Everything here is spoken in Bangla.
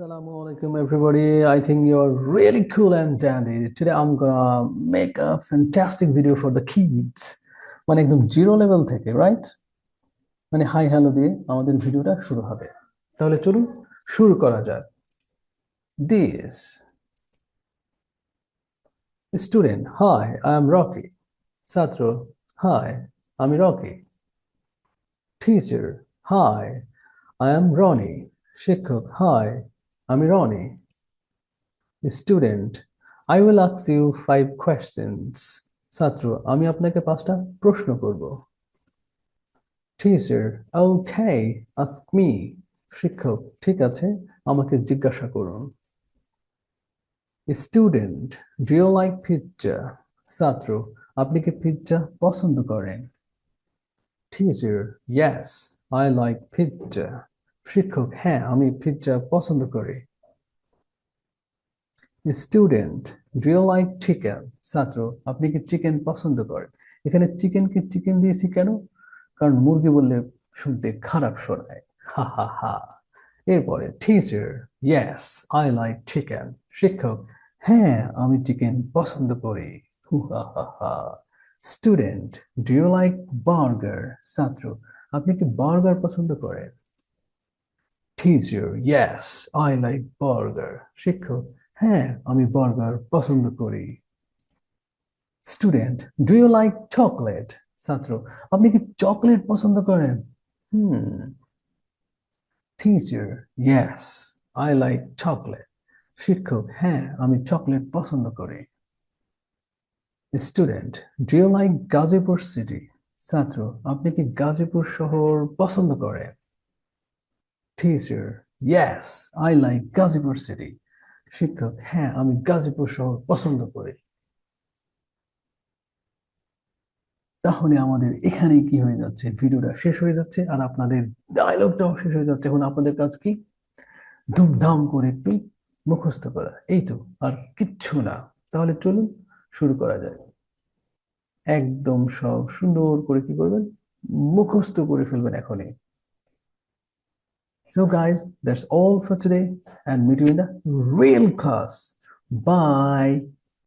Assalamu alaikum, everybody. I think you're really cool and dandy. Today, I'm gonna make a fantastic video for the kids. মানে একদম জিরো লেভেল থেকে রাইট মানে হাই হ্যালো দিয়ে আমাদের ভিডিওটা শুরু হবে তাহলে চলুন শুরু করা যাক this student hi I am Rocky ছাত্র হাই আমি Rocky teacher hi I am Roni শিক্ষক হাই আমি Roni student I will ask you five questions ছাত্র আমি আপনাকে পাঁচটা প্রশ্ন করব। টিচার ওকে আস্ক মি শিক্ষক, ঠিক আছে, আমাকে জিজ্ঞাসা করুন। Student do you like pizza ছাত্র আপনি কি পিৎজা পছন্দ করেন? Teacher yes I like pizza শিক্ষক হ্যাঁ আমি পিৎজা পছন্দ করি। Student do you like chicken ছাত্র, আপনি কি চিকেন পছন্দ করেন? এখানে চিকেন কি চিকেন দিয়েছি কেন? কারণ মুরগি বললে শুনতে খারাপ শোনায়। হা হা হা। এরপরে টিচার আই লাইক চিকেন শিক্ষক হ্যাঁ আমি চিকেন পছন্দ করি। হু, হা হা হা। Student do you like burger ছাত্র, আপনি কি বার্গার পছন্দ করেন? Teacher yes I like burger শিক্ষক হ্যাঁ আমি বার্গার পছন্দ করি। Student, do you like chocolate? ছাত্র, আপনি কি চকলেট পছন্দ করেন? হুম। Teacher I like chocolate. শিক্ষক হ্যাঁ আমি চকলেট পছন্দ করি। Student, do you like Gazipur city? ছাত্র, আপনি কি গাজীপুর শহর পছন্দ করেন? Teacher, yes, I like Gazipur city. শিক্ষক হ্যাঁ আমি গাজীপুর শহর পছন্দ করি। তাহলে আমাদের এখানে কি হয়ে যাচ্ছে? ভিডিওটা শেষ হয়ে যাচ্ছে আর আপনাদের ডায়লগটাও শেষ হয়ে যাচ্ছে। এখন আপনাদের কাজ কি? ধুমধাম করে একটু মুখস্থ করা। এই তো, আর কিচ্ছু না। তাহলে চলুন, শুরু করা যায় একদম সব সুন্দর করে কি করবেন? মুখস্থ করে ফেলবেন এখনই। So guys, that's all for today and meet you in the real class. Bye.